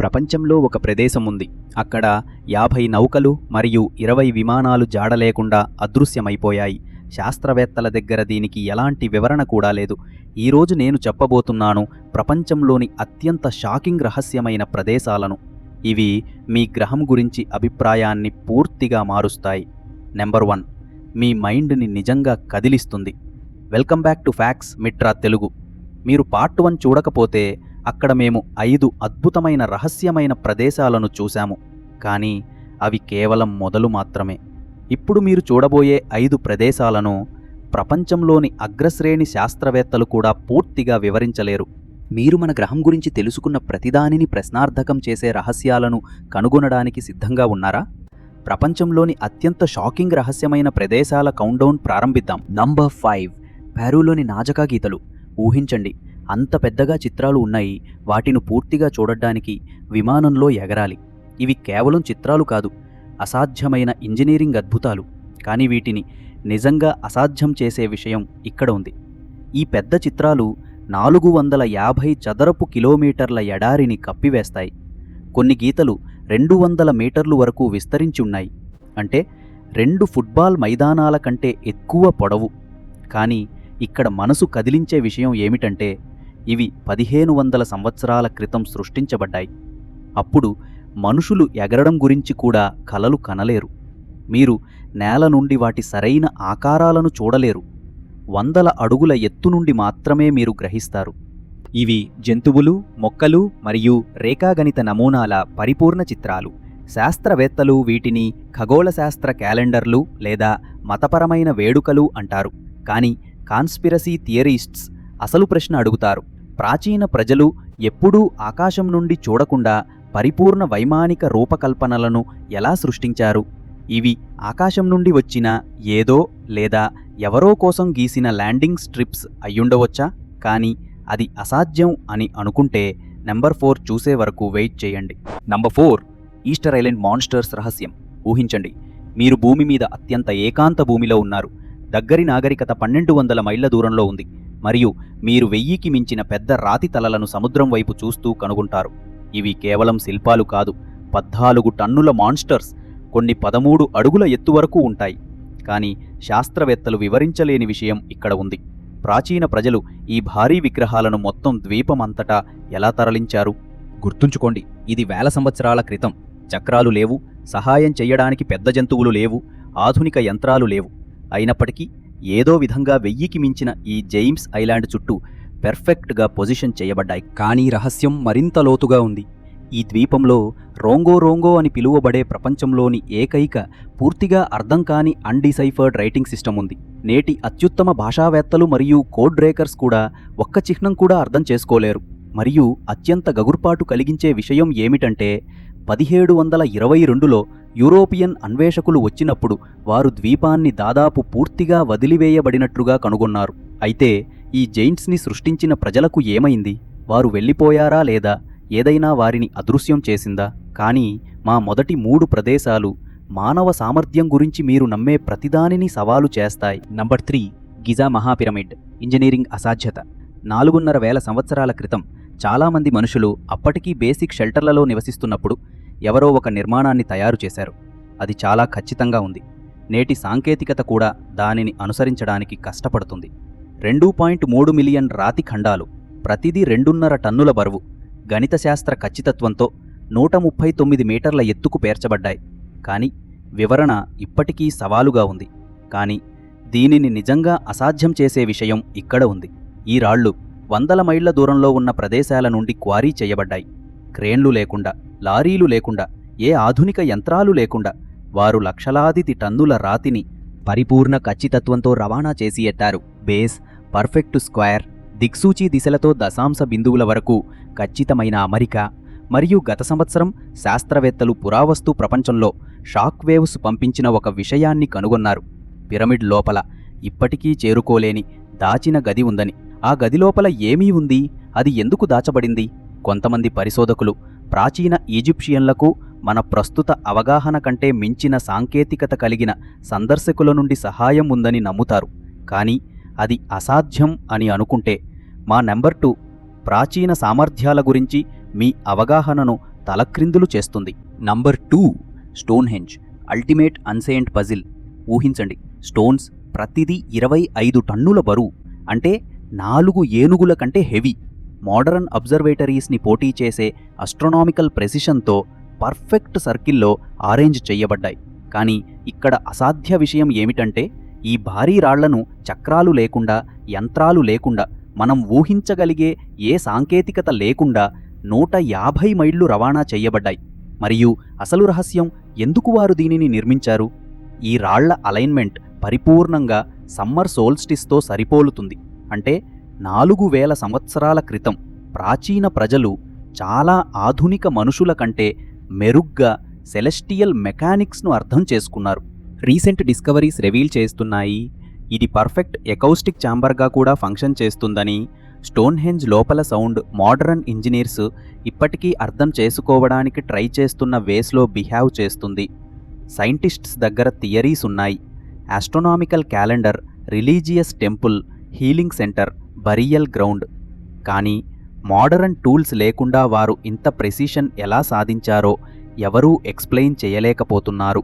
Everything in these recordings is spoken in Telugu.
ప్రపంచంలో ఒక ప్రదేశం ఉంది అక్కడ యాభై నౌకలు మరియు ఇరవై విమానాలు జాడ లేకుండా అదృశ్యమైపోయాయి. శాస్త్రవేత్తల దగ్గర దీనికి ఎలాంటి వివరణ కూడా లేదు. ఈరోజు నేను చెప్పబోతున్నాను ప్రపంచంలోని అత్యంత షాకింగ్ రహస్యమైన ప్రదేశాలను. ఇవి మీ గ్రహం గురించి అభిప్రాయాన్ని పూర్తిగా మారుస్తాయి. నెంబర్ వన్ మీ మైండ్ని నిజంగా కదిలిస్తుంది. Welcome back to facts Mitra Telugu. మీరు పార్ట్ వన్ చూడకపోతే అక్కడ మేము ఐదు అద్భుతమైన రహస్యమైన ప్రదేశాలను చూశాము. కానీ అవి కేవలం మొదలు మాత్రమే. ఇప్పుడు మీరు చూడబోయే ఐదు ప్రదేశాలను ప్రపంచంలోని అగ్రశ్రేణి శాస్త్రవేత్తలు కూడా పూర్తిగా వివరించలేరు. మీరు మన గ్రహం గురించి తెలుసుకున్న ప్రతిదానిని ప్రశ్నార్థకం చేసే రహస్యాలను కనుగొనడానికి సిద్ధంగా ఉన్నారా? ప్రపంచంలోని అత్యంత షాకింగ్ రహస్యమైన ప్రదేశాల కౌంటౌన్ ప్రారంభిద్దాం. Number five. పెరూలోని నాజకా గీతలు. ఊహించండి. అంత పెద్దగా చిత్రాలు ఉన్నాయి. వాటిని పూర్తిగా చూడడానికి విమానంలో ఎగరాలి. ఇవి కేవలం చిత్రాలు కాదు అసాధ్యమైన ఇంజనీరింగ్ అద్భుతాలు. కానీ వీటిని నిజంగా అసాధ్యం చేసే విషయం ఇక్కడ ఉంది. ఈ పెద్ద చిత్రాలు నాలుగు వందల యాభై చదరపు కిలోమీటర్ల ఎడారిని కప్పివేస్తాయి. కొన్ని గీతలు రెండు వందల మీటర్లు వరకు విస్తరించి ఉన్నాయి. అంటే రెండు ఫుట్బాల్ మైదానాల కంటే ఎక్కువ పొడవు. కానీ ఇక్కడ మనసు కదిలించే విషయం ఏమిటంటే ఇవి పదిహేను వందల సంవత్సరాల క్రితం సృష్టించబడ్డాయి. అప్పుడు మనుషులు ఎగరడం గురించి కూడా కలలు కనలేరు. మీరు నేల నుండి వాటి సరైన ఆకారాలను చూడలేరు. వందల అడుగుల ఎత్తు నుండి మాత్రమే మీరు గ్రహిస్తారు. ఇవి జంతువులు మొక్కలు మరియు రేఖాగణిత నమూనాల పరిపూర్ణ చిత్రాలు. శాస్త్రవేత్తలు వీటిని ఖగోళ శాస్త్ర క్యాలెండర్లు లేదా మతపరమైన వేడుకలు అంటారు. కానీ కాన్స్పిరసీ థియరిస్ట్స్ అసలు ప్రశ్న అడుగుతారు. ప్రాచీన ప్రజలు ఎప్పుడూ ఆకాశం నుండి చూడకుండా పరిపూర్ణ వైమానిక రూపకల్పనలను ఎలా సృష్టించారు? ఇవి ఆకాశం నుండి వచ్చిన ఏదో లేదా ఎవరో కోసం గీసిన ల్యాండింగ్ స్ట్రిప్స్ అయ్యుండవచ్చా? కానీ అది అసాధ్యం అని అనుకుంటే నెంబర్ ఫోర్ చూసే వరకు వెయిట్ చేయండి. Number four Easter island monsters రహస్యం. ఊహించండి మీరు భూమి మీద అత్యంత ఏకాంత భూమిలో ఉన్నారు. దగ్గరి నాగరికత పన్నెండు వందల మైళ్ళ దూరంలో ఉంది. మరియు మీరు వెయ్యికి మించిన పెద్ద రాతి తలలను సముద్రం వైపు చూస్తూ కనుగొంటారు. ఇవి కేవలం శిల్పాలు కాదు పద్నాలుగు టన్నుల మాన్స్టర్స్ కొన్ని పదమూడు అడుగుల ఎత్తు వరకు ఉంటాయి. కానీ శాస్త్రవేత్తలు వివరించలేని విషయం ఇక్కడ ఉంది. ప్రాచీన ప్రజలు ఈ భారీ విగ్రహాలను మొత్తం ద్వీపమంతటా ఎలా తరలించారు? గుర్తుంచుకోండి ఇది వేల సంవత్సరాల క్రితం. చక్రాలు లేవు సహాయం చేయడానికి పెద్ద జంతువులు లేవు ఆధునిక యంత్రాలు లేవు. అయినప్పటికీ ఏదో విధంగా వెయ్యికి మించిన ఈ జెయిమ్స్ ఐలాండ్ చుట్టూ పెర్ఫెక్ట్గా పొజిషన్ చేయబడ్డాయి. కానీ రహస్యం మరింత లోతుగా ఉంది. ఈ ద్వీపంలో రోంగో రోంగో అని పిలువబడే ప్రపంచంలోని ఏకైక పూర్తిగా అర్థం కాని అన్డిసైఫర్డ్ రైటింగ్ సిస్టమ్ ఉంది. నేటి అత్యుత్తమ భాషావేత్తలు మరియు కోడ్ బ్రేకర్స్ కూడా ఒక్క చిహ్నం కూడా అర్థం చేసుకోలేరు. మరియు అత్యంత గగుర్పాటు కలిగించే విషయం ఏమిటంటే పదిహేడు వందల ఇరవై రెండులో యూరోపియన్ అన్వేషకులు వచ్చినప్పుడు వారు ద్వీపాన్ని దాదాపు పూర్తిగా వదిలివేయబడినట్లుగా కనుగొన్నారు. అయితే ఈ జైంట్స్ని సృష్టించిన ప్రజలకు ఏమైంది? వారు వెళ్ళిపోయారా లేదా? ఏదైనా వారిని అదృశ్యం చేసిందా? కానీ మా మొదటి మూడు ప్రదేశాలు మానవ సామర్థ్యం గురించి మీరు నమ్మే ప్రతిదానిని సవాలు చేస్తాయి. నంబర్ త్రీ గిజా మహాపిరమిడ్ ఇంజనీరింగ్ అసాధ్యత. నాలుగున్నర వేల సంవత్సరాల క్రితం చాలామంది మనుషులు అప్పటికీ బేసిక్ షెల్టర్లలో నివసిస్తున్నప్పుడు ఎవరో ఒక నిర్మాణాన్ని తయారు చేశారు. అది చాలా ఖచ్చితంగా ఉంది. నేటి సాంకేతికత కూడా దానిని అనుసరించడానికి కష్టపడుతుంది. రెండు పాయింట్ మూడు మిలియన్ రాతి ఖండాలు ప్రతిదీ రెండున్నర టన్నుల బరువు గణిత శాస్త్ర ఖచ్చితత్వంతో నూట ముప్పై తొమ్మిది మీటర్ల ఎత్తుకు పేర్చబడ్డాయి. కానీ వివరణ ఇప్పటికీ సవాలుగా ఉంది. కానీ దీనిని నిజంగా అసాధ్యం చేసే విషయం ఇక్కడ ఉంది. ఈ రాళ్ళు వందల మైళ్ళ దూరంలో ఉన్న ప్రదేశాల నుండి క్వారీ చేయబడ్డాయి. క్రేన్లు లేకుండా లారీలు లేకుండా ఏ ఆధునిక యంత్రాలు లేకుండా వారు లక్షలాది టన్నుల రాతిని పరిపూర్ణ ఖచ్చితత్వంతో రవాణా చేసి ఎట్టారు బేస్ పర్ఫెక్ట్ స్క్వేర్ దిక్సూచి దిశలతో దశాంశ బిందువుల వరకు ఖచ్చితమైన అమరిక మరియు గత సంవత్సరం శాస్త్రవేత్తలు పురావస్తు ప్రపంచంలో షాక్ వేవ్స్ పంపించిన ఒక విషయాన్ని కనుగొన్నారు. పిరమిడ్ లోపల ఇప్పటికీ చేరుకోలేని దాచిన గది ఉందని ఆ గది లోపల ఏమీ ఉంది? అది ఎందుకు దాచబడింది? కొంతమంది పరిశోధకులు ప్రాచీన ఈజిప్షియన్లకు మన ప్రస్తుత అవగాహన కంటే మించిన సాంకేతికత కలిగిన సందర్శకుల నుండి సహాయం ఉందని నమ్ముతారు. కానీ అది అసాధ్యం అని అనుకుంటే మా నెంబర్ టూ ప్రాచీన సామర్థ్యాల గురించి మీ అవగాహనను తలక్రిందులు చేస్తుంది. Number two Stonehenge ultimate ancient puzzle. ఊహించండి స్టోన్స్ ప్రతిదీ ఇరవై ఐదు టన్నుల బరువు. అంటే నాలుగు ఏనుగుల కంటే హెవీ. మోడరన్ అబ్జర్వేటరీస్ని పోటీ చేసే అస్ట్రోనామికల్ ప్రెసిషన్తో పర్ఫెక్ట్ సర్కిల్లో ఆరేంజ్ చేయబడ్డాయి కానీ ఇక్కడ అసాధ్య విషయం ఏమిటంటే ఈ భారీ రాళ్ళను చక్రాలు లేకుండా యంత్రాలు లేకుండా మనం ఊహించగలిగే ఏ సాంకేతికత లేకుండా నూట యాభై మైళ్ళు రవాణా చేయబడ్డాయి మరియు అసలు రహస్యం ఎందుకు వారు దీనిని నిర్మించారు? ఈ రాళ్ళ అలైన్మెంట్ పరిపూర్ణంగా సమ్మర్ సోల్స్టిస్తో సరిపోలుతుంది. అంటే నాలుగు వేల సంవత్సరాల క్రితం ప్రాచీన ప్రజలు చాలా ఆధునిక మనుషుల కంటే మెరుగ్గా సెలెస్టియల్ మెకానిక్స్ను అర్థం చేసుకున్నారు. రీసెంట్ డిస్కవరీస్ రివీల్ చేస్తున్నాయి. ఇది పర్ఫెక్ట్ ఎకౌస్టిక్ ఛాంబర్గా కూడా ఫంక్షన్ చేస్తుందని స్టోన్హెంజ్ లోపల సౌండ్ మోడరన్ ఇంజనీర్స్ ఇప్పటికీ అర్థం చేసుకోవడానికి ట్రై చేస్తున్న వేస్లో బిహేవ్ చేస్తుంది. సైంటిస్ట్స్ దగ్గర థియరీస్ ఉన్నాయి. Astronomical calendar religious temple healing centre burial ground. కానీ మోడరన్ టూల్స్ లేకుండా వారు ఇంత ప్రెసిషన్ ఎలా సాధించారో ఎవరూ ఎక్స్ప్లెయిన్ చేయలేకపోతున్నారు.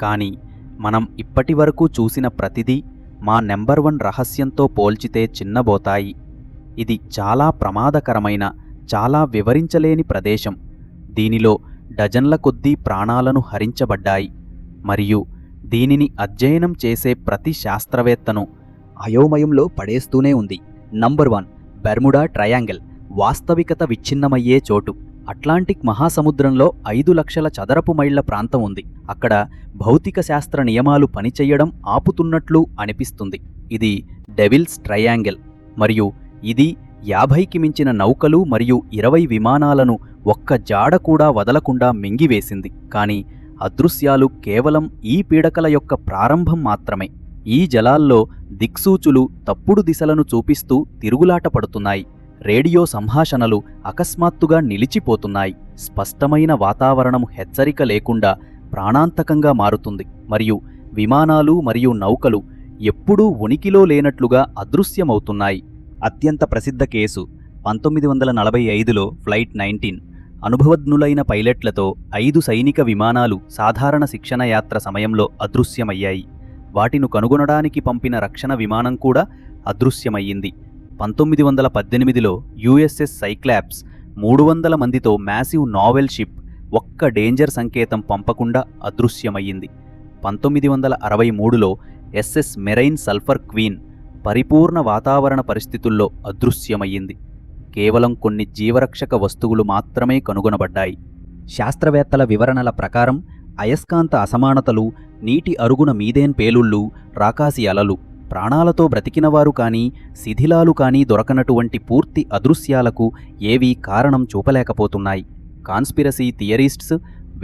కానీ మనం ఇప్పటివరకు చూసిన ప్రతిదీ మా నెంబర్ వన్ రహస్యంతో పోల్చితే చిన్నబోతాయి. ఇది చాలా ప్రమాదకరమైన చాలా వివరించలేని ప్రదేశం. దీనిలో డజన్ల కొద్దీ ప్రాణాలను హరించబడ్డాయి. మరియు దీనిని అధ్యయనం చేసే ప్రతి శాస్త్రవేత్తను అయోమయంలో పడేస్తూనే ఉంది. నంబర్ వన్ బెర్ముడా ట్రయాంగిల్ వాస్తవికత విచ్ఛిన్నమయ్యే చోటు. అట్లాంటిక్ మహాసముద్రంలో ఐదు లక్షల చదరపు మైళ్ళ ప్రాంతం ఉంది. అక్కడ భౌతిక శాస్త్ర నియమాలు పనిచేయడం ఆపుతున్నట్లు అనిపిస్తుంది. ఇది డెవిల్స్ ట్రయాంగిల్. మరియు ఇది యాభైకి మించిన నౌకలు మరియు ఇరవై విమానాలను ఒక్క జాడ కూడా వదలకుండా మింగివేసింది. కానీ అదృశ్యాలు కేవలం ఈ పీడకల యొక్క ప్రారంభం మాత్రమే. ఈ జలాల్లో దిక్సూచులు తప్పుడు దిశలను చూపిస్తూ తిరుగులాట పడుతున్నాయి. రేడియో సంభాషణలు అకస్మాత్తుగా నిలిచిపోతున్నాయి. స్పష్టమైన వాతావరణం హెచ్చరిక లేకుండా ప్రాణాంతకంగా మారుతుంది. మరియు విమానాలు మరియు నౌకలు ఎప్పుడూ ఉనికిలో లేనట్లుగా అదృశ్యమవుతున్నాయి. అత్యంత ప్రసిద్ధ కేసు పంతొమ్మిది వందల నలభై ఐదులో ఫ్లైట్ నైన్టీన్ అనుభవజ్ఞులైన పైలట్లతో ఐదు సైనిక విమానాలు సాధారణ శిక్షణ యాత్ర సమయంలో అదృశ్యమయ్యాయి. వాటిను కనుగొనడానికి పంపిన రక్షణ విమానం కూడా అదృశ్యమయ్యింది. పంతొమ్మిది వందల పద్దెనిమిదిలో యుఎస్ఎస్ సైక్లాప్స్ మూడు వందల మందితో మ్యాసివ్ నావెల్ షిప్ ఒక్క డేంజర్ సంకేతం పంపకుండా అదృశ్యమయ్యింది. పంతొమ్మిది వందల అరవై మూడులో ఎస్ఎస్ మెరైన్ సల్ఫర్ క్వీన్ పరిపూర్ణ వాతావరణ పరిస్థితుల్లో అదృశ్యమయ్యింది. కేవలం కొన్ని జీవరక్షక వస్తువులు మాత్రమే కనుగొనబడ్డాయి. శాస్త్రవేత్తల వివరణల ప్రకారం అయస్కాంత అసమానతలు నీటి అరుగున మీదేన్ పేలుళ్ళు రాకాసి అలలు. ప్రాణాలతో బ్రతికినవారు కానీ శిథిలాలు కానీ దొరకనటువంటి పూర్తి అదృశ్యాలకు ఏవీ కారణం చూపలేకపోతున్నాయి. కాన్స్పిరసీ థియరిస్ట్స్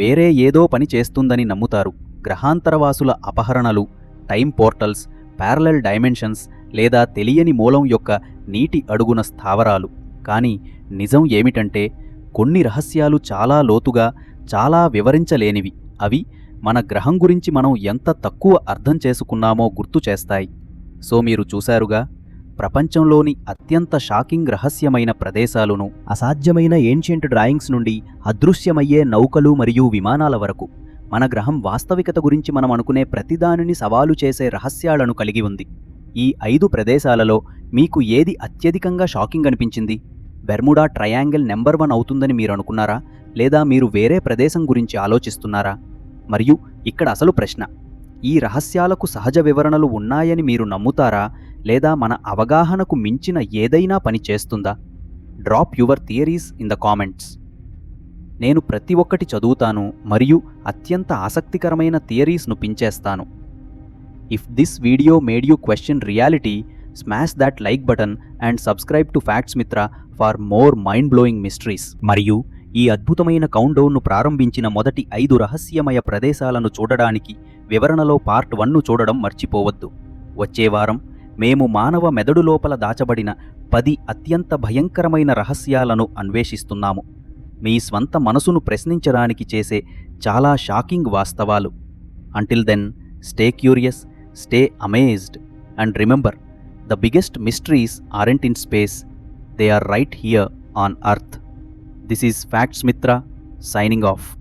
వేరే ఏదో పని చేస్తుందని నమ్ముతారు. గ్రహాంతరవాసుల అపహరణలు టైం పోర్టల్స్ ప్యారలల్ డైమెన్షన్స్ లేదా తెలియని మూలం యొక్క నీటి అడుగున స్థావరాలు. కానీ నిజం ఏమిటంటే కొన్ని రహస్యాలు చాలా లోతుగా చాలా వివరించలేనివి. అవి మన గ్రహం గురించి మనం ఎంత తక్కువ అర్థం చేసుకున్నామో గుర్తు చేస్తాయి. సో మీరు చూశారుగా ప్రపంచంలోని అత్యంత షాకింగ్ రహస్యమైన ప్రదేశాలను అసాధ్యమైన ఏన్షియంట్ డ్రాయింగ్స్ నుండి అదృశ్యమయ్యే నౌకలు మరియు విమానాల వరకు మన గ్రహం వాస్తవికత గురించి మనం అనుకునే ప్రతిదానిని సవాలు చేసే రహస్యాలను కలిగి ఉంది. ఈ ఐదు ప్రదేశాలలో మీకు ఏది అత్యధికంగా షాకింగ్ అనిపించింది? బెర్ముడా ట్రయాంగిల్ నెంబర్ వన్ అవుతుందని మీరు అనుకున్నారా? లేదా మీరు వేరే ప్రదేశం గురించి ఆలోచిస్తున్నారా? మరియు ఇక్కడ అసలు ప్రశ్న ఈ రహస్యాలకు సహజ వివరణలు ఉన్నాయని మీరు నమ్ముతారా? లేదా మన అవగాహనకు మించిన ఏదైనా పని చేస్తుందా? Drop your theories in the comments. నేను ప్రతి ఒక్కటి చదువుతాను మరియు అత్యంత ఆసక్తికరమైన థియరీస్ను పించేస్తాను. If this video made you question reality smash that like button and subscribe to facts Mitra for more mind blowing mysteries. మరియు ఈ అద్భుతమైన కౌంట్డౌన్ను ప్రారంభించిన మొదటి ఐదు రహస్యమయ ప్రదేశాలను చూడడానికి వివరణలో పార్ట్ వన్ను చూడడం మర్చిపోవద్దు. వచ్చే వారం మేము మానవ మెదడు లోపల దాచబడిన పది అత్యంత భయంకరమైన రహస్యాలను అన్వేషిస్తున్నాము. మీ స్వంత మనసును ప్రశ్నించడానికి చేసే చాలా షాకింగ్ వాస్తవాలు. Until then stay curious stay amazed and remember the biggest mysteries aren't in space they are right here on earth this is facts Mitra signing off.